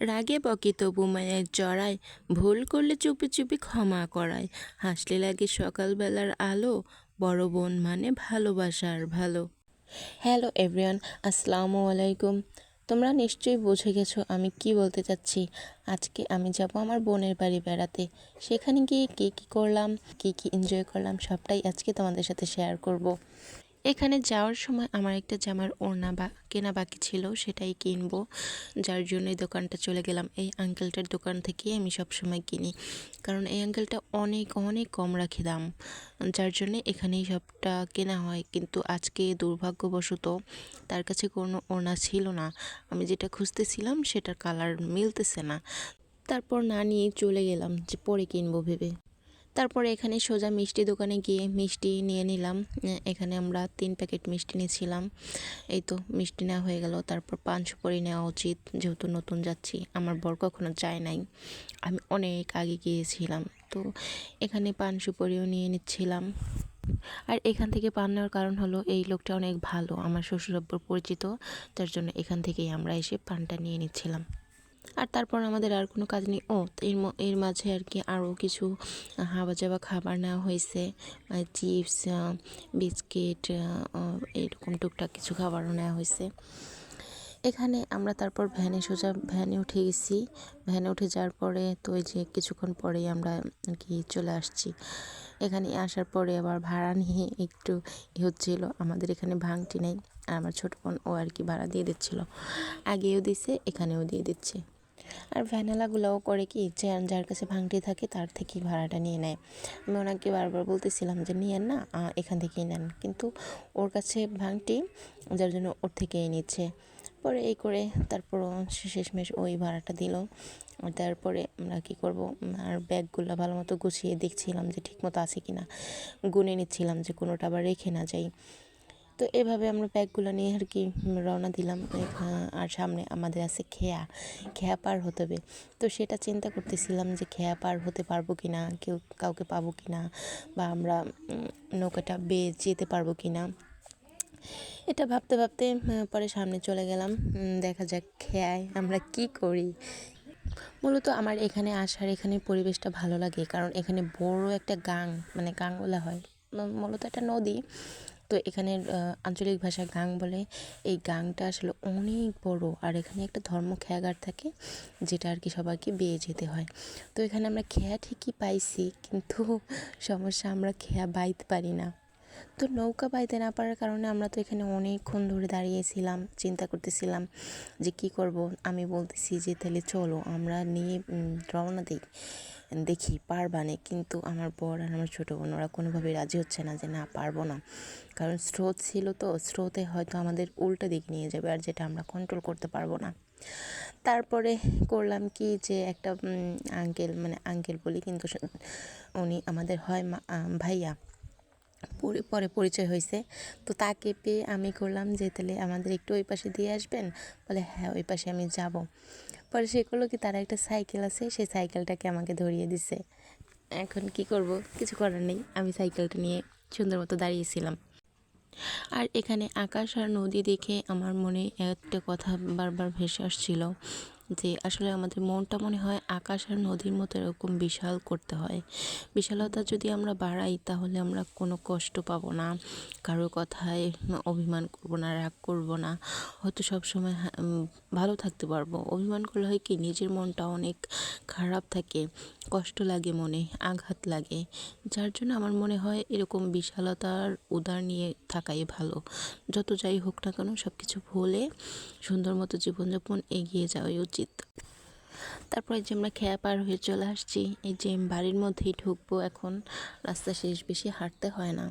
রাগে বকে তবু মায়ের জড়ায়, ভুল করলে চুপি চুপি ক্ষমা করায়। হাসলে লাগে সকালবেলার আলো, বড় বোন মানে ভালোবাসার ভালো। হ্যালো এভরিওয়ান, আসসালামু আলাইকুম। তোমরা নিশ্চয়ই বুঝে গেছো আমি কি বলতে চাচ্ছি। আজকে আমি যাব আমার বোনের বাড়ি বেড়াতে। সেখানে গিয়ে কী কী করলাম, কী কী এনজয় করলাম, সবটাই আজকে তোমাদের সাথে শেয়ার করব। এখানে যাওয়ার সময় আমার একটা জামার ওড়না বা কেনা বাকি ছিল, সেটাই কিনবো। যার জন্য এই দোকানটা চলে গেলাম। এই আঙ্কেলটার দোকান থেকেই আমি সব সময় কিনি। কারণ এই আঙ্কেলটা অনেক অনেক কম রাখে দাম। যার জন্য এখানেই সবটা কেনা হয়। কিন্তু আজকে দুর্ভাগ্যবশত তার কাছে কোনো ওড়না ছিল না। আমি যেটা খুঁজতেছিলাম, সেটার কালার মিলতেছে না। তারপর না নিয়ে চলে গেলাম যে পরে কিনবো ভেবে। তারপরে এখানে সোজা মিষ্টি দোকানে গিয়ে মিষ্টি নিয়ে নিলাম। এখানে আমরা তিন প্যাকেট মিষ্টি নিয়েছিলাম। এই তো মিষ্টি নেওয়া হয়ে গেল। তারপর পান সুপারি নেওয়া উচিত। যেহেতু নতুন যাচ্ছি, আমার বর কখনো যায় নাই। আমি অনেক আগে গিয়েছিলাম। তো এখানে পান সুপারিও নিয়ে নিচ্ছিলাম। আর এখান থেকে পান নেওয়ার কারণ হলো, এই লোকটা অনেক ভালো, আমার শ্বশুরাব্বুর পরিচিত। তার জন্য এখান থেকেই আমরা এসে পানটা নিয়ে নিচ্ছিলাম। আর তারপর আমাদের আর কোনো কাজ নেই। ও, এর এর মাঝে আর কি আরও কিছু হাবা জাবা খাবার নেওয়া হয়েছে। চিপস বিস্কিট এরকম টুকটাক কিছু খাবারও নেওয়া হয়েছে। এখানে আমরা তারপর ভ্যানে সোজা ভ্যানে উঠে গেছি। ভ্যানে উঠে যাওয়ার পরে তো ওই যে কিছুক্ষণ পরেই আমরা আর কি চলে আসছি। এখানে আসার পরে আবার ভাড়া নিয়ে একটু হচ্ছিল, আমাদের এখানে ভাঙটি নেই। আর আমার ছোটো বোন ও আর কি ভাড়া দিয়ে দিচ্ছিল। আগেও দিছে, এখানেও দিয়ে দিচ্ছে। আর ভ্যানালাগুলোও করে কি, যার কাছে ভাঙটি থাকে তার থেকেই ভাড়াটা নিয়ে নেয়। আমি ওনাকে বারবার বলতেছিলাম যে, নিয়েন না এখান থেকেই নেন। কিন্তু ওর কাছে ভাঙটি যার জন্য ওর থেকেই নিচ্ছে। পরে এই করে তারপর শেষমেশ ওই ভাড়াটা দিল। তারপরে আমরা কী করব আর ব্যাগগুলো ভালো মতো গুছিয়ে দেখছিলাম যে ঠিকমতো আছে কি না গুনে নিচ্ছিলাম যে কোনোটা আবার রেখে না যাই। তো এভাবে আমরা ব্যাগগুলো নিয়ে আর কি রওনা দিলাম। আর সামনে আমাদের আছে খেয়া খেয়া পার হতে হবে। তো সেটা চিন্তা করতেছিলাম যে খেয়া পার হতে পারব কি না কেউ কাউকে পাবো কি না বা আমরা নৌকাটা বেয়ে যেতে পারব কি না এটা ভাবতে ভাবতে পরে সামনে চলে গেলাম। দেখা যাক খেয়ায় আমরা কি করি। মূলত আমার এখানে আসার, এখানে পরিবেশটা ভালো লাগে। কারণ এখানে বড় একটা গাং মানে গাং বলা হয় মূলত একটা নদী। তো এখানের আঞ্চলিক ভাষা গাং বলে। এই গাংটা আসলে অনেক বড় আর এখানে একটা ধর্ম খেয়াগার থাকে যেটা আর কি সবাইকে বেয়ে যেতে হয়। তো এখানে আমরা খেয়া ঠিকই পাইছি, কিন্তু সমস্যা আমরা খেয়া বাইতে পারি না। তো নৌকা পাইতে না পারার কারণে আমরা তো এখানে অনেকক্ষণ ধরে দাঁড়িয়েছিলাম, চিন্তা করতেছিলাম যে কি করব। আমি বলতেছি যে তাহলে চলো আমরা নিয়ে রওনা দিই, দেখি পারবানে কিন্তু আমার বর আর আমার ছোটো বোন, ওরা কোনোভাবেই রাজি হচ্ছে না যে না, পারব না। কারণ স্রোত ছিল তো, স্রোতে হয়তো আমাদের উল্টো দিক নিয়ে যাবে আর যেটা আমরা কন্ট্রোল করতে পারব না। তারপরে করলাম কি যে একটা আঙ্কেল মানে আঙ্কেল বলি কিন্তু উনি আমাদের হয় ভাইয়া। পরে পরে পরিচয় হয়েছে তো তাকে পেয়ে আমি করলাম যে, তাহলে আমাদের একটু ওই পাশে দিয়ে আসবেন? বলে হ্যাঁ ওই পাশে আমি যাব। পরে সে করল কি, তার একটা সাইকেল আছে সেই সাইকেলটাকে আমাকে ধরিয়ে দিছে। এখন কি করব? কিছু করার নেই। আমি সাইকেলটা নিয়ে সুন্দর মতো দাঁড়িয়েছিলাম। আর এখানে আকাশ আর নদী দেখে আমার মনে একটা কথা বারবার ভেসে আসছিল। যে আসলে আমাদের মনটা মনে হয় আকাশ আর নদীর মতো এরকম বিশাল করতে হয়। বিশালতা যদি আমরা বাড়াই, তাহলে আমরা কোনো কষ্ট পাবো না। কারও কথায় অভিমান করব না, রাগ করব না। হয়তো সব সময় ভালো থাকতে পারব। অভিমান করলে হয় কি, নিজের মনটা অনেক খারাপ থাকে, কষ্ট লাগে মনে, আঘাত লাগে। যার জন্য আমার মনে হয় এরকম বিশালতার উদার নিয়ে থাকাই ভালো। যত যাই হোক না কেন সব কিছু ভুলে সুন্দর মতো জীবনযাপন এগিয়ে যাওয়াই উচিত। তারপরে যে আমরা খেয়া পার হয়ে চলে আসছি, এই যে বাড়ির মধ্যেই ঢুকবো এখন, রাস্তা শেষ বেশি হাঁটতে হয় না।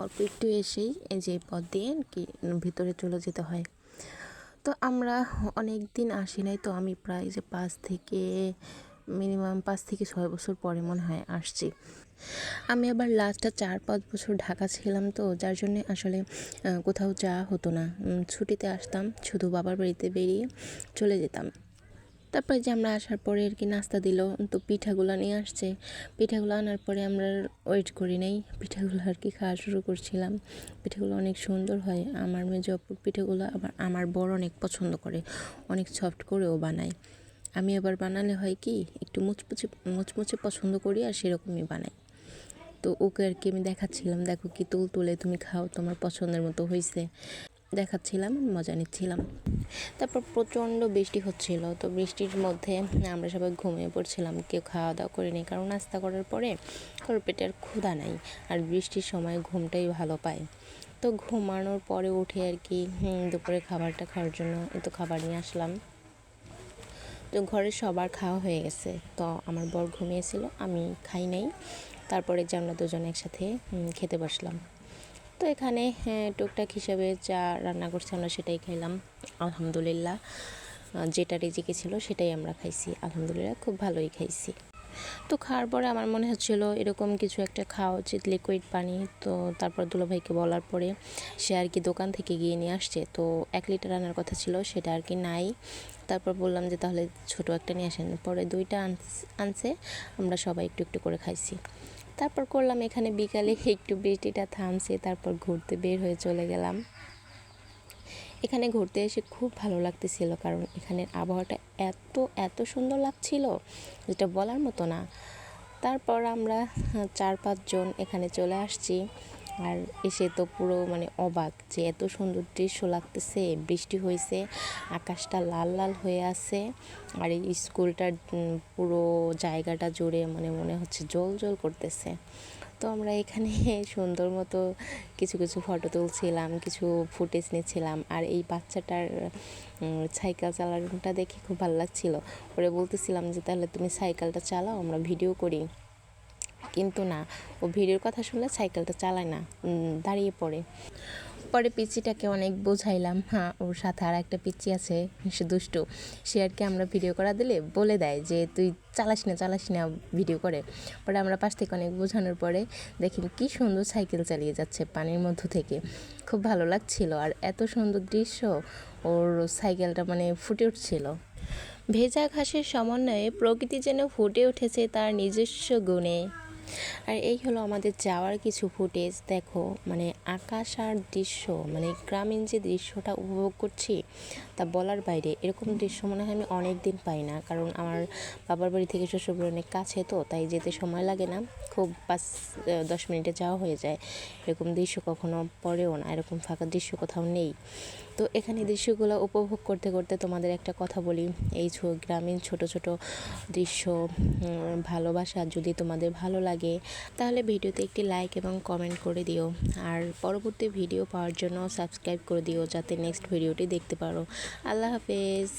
অল্প একটু এসেই এই যে পথ দিয়ে কি ভিতরে চলে যেতে হয়। তো আমরা অনেক দিন আসি নাই, তো আমি প্রায় যে পাঁচ থেকে মিনিমাম পাঁচ থেকে ছয় বছর পরে মনে হয় আসছি। আমি আবার লাস্টটা চার পাঁচ বছর ঢাকা ছিলাম তো, যার জন্যে আসলে কোথাও যাওয়া হতো না। ছুটিতে আসতাম, শুধু বাবার বাড়িতে বেরিয়ে চলে যেতাম। তারপরে যে আমরা আসার পরে আর কি নাস্তা দিল, তো পিঠাগুলো নিয়ে আসছে। পিঠাগুলো আনার পরে আমরা ওয়েট করি নাই। পিঠাগুলো আর কি খাওয়া শুরু করছিলাম। পিঠাগুলো অনেক সুন্দর হয়। আমার মেজো অপুর পিঠাগুলো আবার আমার বড় অনেক পছন্দ করে। অনেক সফট করেও বানায়। আমি আবার বানালে হয় কি, একটু মুচমুচে মুচমুচে পছন্দ করি আর সেরকমই বানাই। তো ওকে আর কি আমি দেখাচ্ছিলাম, দেখো কি তুল তুলে তুমি খাও, তোমার পছন্দের মতো হয়েছে দেখাচ্ছিলাম, মজা নিচ্ছিলাম। তারপর প্রচণ্ড বৃষ্টি হচ্ছিল, তো বৃষ্টির মধ্যে আমরা সবাই ঘুমিয়ে পড়ছিলাম, কেউ খাওয়া দাওয়া করিনি, কারণ নাস্তা করার পরে কারোর পেটে আর ক্ষুধা নাই, আর বৃষ্টির সময় ঘুমটাই ভালো পায়। তো ঘুমানোর পরে উঠে আর কি দুপুরে খাবারটা খাওয়ার জন্য একটু খাবার নিয়ে আসলাম। তো ঘরে সবার খাওয়া হয়ে গেছে, তো আমার বর ঘুমিয়েছিল, আমি খাই নাই। তারপরে যে আমরা দুজন একসাথে খেতে বসলাম। তো এখানে টুকটাক হিসাবে যা রান্না করছে আমরা সেটাই খাইলাম, আলহামদুলিল্লাহ। যেটা রেজিকে ছিল সেটাই আমরা খাইছি, আলহামদুলিল্লাহ, খুব ভালোই খাইছি। তো খাওয়ার পরে আমার মনে হচ্ছিল এরকম কিছু একটা খাওয়া উচিত লিকুইড পানি, তো তারপর দুলাভাইকে বলার পরে সে আর কি দোকান থেকে গিয়ে নিয়ে আসছে। তো এক লিটার আনার কথা ছিল, সেটা আর কি নাই। তারপর বললাম যে তাহলে ছোট একটা নিয়ে আসেন। পরে দুইটা আনছে, আমরা সবাই একটু একটু করে খাইছি। তারপর করলাম এখানে বিকালে একটু বৃষ্টিটা থামছে, তারপর ঘুরতে বের হয়ে চলে গেলাম। এখানে ঘুরতে এসে খুব ভালো লাগতেছিল, কারণ এখানের আবহাওয়াটা এত এত সুন্দর লাগছিল, যেটা বলার মতো না। তারপর আমরা চার পাঁচজন এখানে চলে আসছি। আর এসে তো পুরো মানে অবাক যে এত সুন্দর দৃশ্য লাগতেছে, বৃষ্টি হয়েছে, আকাশটা লাল লাল হয়ে আছে আর এই স্কুলটার পুরো জায়গাটা জুড়ে মানে মনে হচ্ছে জল জল করতেছে। তো আমরা এখানে সুন্দর মতো কিছু কিছু ফটো তুলছিলাম, কিছু ফুটেজ নিচ্ছিলাম আর এই বাচ্চাটার সাইকেল চালানোটা দেখে খুব ভালো লাগছিল। ওরে বলতেছিলাম যে তাহলে তুমি সাইকেলটা চালাও, আমরা ভিডিও করি। কিন্তু না, ও ভিডিওর কথা শুনলে সাইকেলটা চালায় না দাঁড়িয়ে পড়ে। পরে পিচিটাকে অনেক বোঝাইলাম হ্যাঁ ওর সাথে আর একটা পিচি আছে, সে দুষ্টু। সে আর কি আমরা ভিডিও করা দিলে বলে দেয় যে, তুই চালাস না চালাস না ভিডিও করে। পরে আমরা পাশ থেকে অনেক বোঝানোর পরে দেখি কি সুন্দর সাইকেল চালিয়ে যাচ্ছে পানির মধ্য থেকে। খুব ভালো লাগছিল আর এত সুন্দর দৃশ্য, ওর সাইকেলটা মানে ফুটে উঠছিল। ভেজা ঘাসের সমন্বয়ে প্রকৃতি যেন ফুটে উঠেছে তার নিজস্ব গুণে। আর এই হলো আমাদের যাওয়ার কিছু ফুটেজ দেখো মানে আকাশ আর দৃশ্য মানে গ্রামীণ যে দৃশ্যটা উপভোগ করছি, তা বলার বাইরে এরকম দৃশ্য মনে হয় আমি অনেক দিন পাই না। কারণ আমার বাবার বাড়ি থেকে শ্বশুরবাড়ি অনেক কাছে তো, তাই যেতে সময় লাগে না। খুব পাঁচ দশ মিনিটে যাওয়া হয়ে যায়। এরকম দৃশ্য কখনো পড়েও না, এরকম ফাঁকা দৃশ্য কোথাও নেই। তো এখানে দৃশ্যগুলো উপভোগ করতে করতে তোমাদের একটা কথা বলি। এই গ্রামীণ ছোট ছোট দৃশ্য ভালোবাসা যদি তোমাদের ভালো লাগে, তাহলে ভিডিওতে একটি লাইক এবং কমেন্ট করে দিও। আর পরবর্তী ভিডিও পাওয়ার জন্য সাবস্ক্রাইব করে দিও, যাতে নেক্সট ভিডিওটি দেখতে পারো। আল্লাহ হাফেজ।